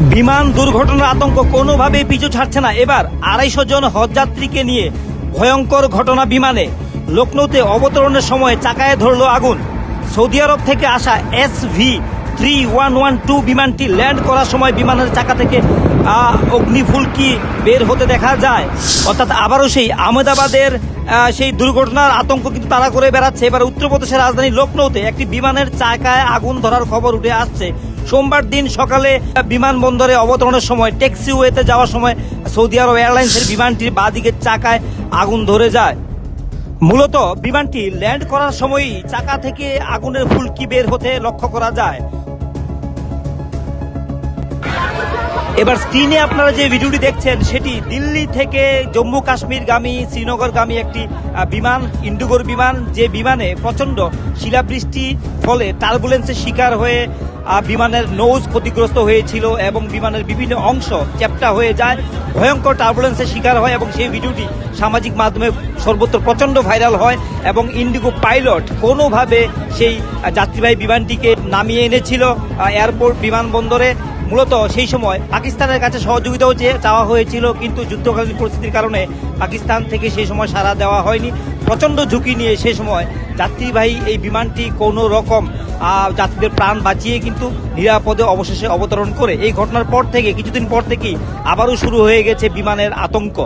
বিমান দুর্ঘটনার আতঙ্ক কোনোভাবেই পিছু ছাড়ছে না। এবার আড়াইশো জন হজযাত্রীকে নিয়ে ভয়ঙ্কর ঘটনা বিমানে। লখনৌতে অবতরণের সময় চাকায় ধরল আগুন। সৌদি আরব থেকে আসা S V three one one two বিমানটি ল্যান্ড করার সময় বিমানের চাকা থেকে অগ্নিফুলকি বের হতে দেখা যায়। অর্থাৎ আবারও সেই আহমেদাবাদের সেই দুর্ঘটনার আতঙ্ক কিন্তু তারা করে বেড়াচ্ছে। এবার উত্তরপ্রদেশের রাজধানী লখনৌতে একটি বিমানের চাকায় আগুন ধরার খবর উঠে আসছে। সোমবার দিন সকালে বিমানবন্দরে অবতরণের সময় ট্যাক্সিওয়েতে যাওয়ার সময় সৌদি আরব এয়ারলাইন্সের বিমানটির বাদিকের চাকায় আগুন ধরে যায়। মূলত বিমানটি ল্যান্ড করার সময়ই চাকা থেকে আগুনের ফুলকি বের হতে লক্ষ্য করা যায়। এবার স্ক্রিনে আপনারা যে ভিডিওটি দেখছেন, সেটি দিল্লি থেকে জম্মু কাশ্মীর গামী শ্রীনগর গামী একটি বিমান ইন্ডিগোর বিমান, যে বিমানে প্রচণ্ড শিলাবৃষ্টি ফলে টার্বুলেন্সের শিকার হয়ে বিমানের নৌজ ক্ষতিগ্রস্ত হয়েছিল এবং বিমানের বিভিন্ন অংশ চ্যাপ্টা হয়ে যায়। ভয়ঙ্কর টার্বুলেন্সের শিকার হয় এবং সেই ভিডিওটি সামাজিক মাধ্যমে সর্বত্র প্রচণ্ড ভাইরাল হয় এবং ইন্ডিগো পাইলট কোনোভাবে সেই যাত্রীবাহী বিমানটিকে নামিয়ে এনেছিল এয়ারপোর্ট বিমানবন্দরে। মূলত সেই সময় পাকিস্তানের কাছে সহযোগিতাও চাওয়া হয়েছিল, কিন্তু যুদ্ধকালীন পরিস্থিতির কারণে পাকিস্তান থেকে সেই সময় সাড়া দেওয়া হয়নি। প্রচণ্ড ঝুঁকি নিয়ে সে সময় যাত্রীবাহী এই বিমানটি কোনো রকম যাত্রীদের প্রাণ বাঁচিয়ে কিন্তু নিরাপদে অবশেষে অবতরণ করে। এই ঘটনার পর থেকে, কিছুদিন পর থেকেই আবারও শুরু হয়ে গেছে বিমানের আতঙ্ক।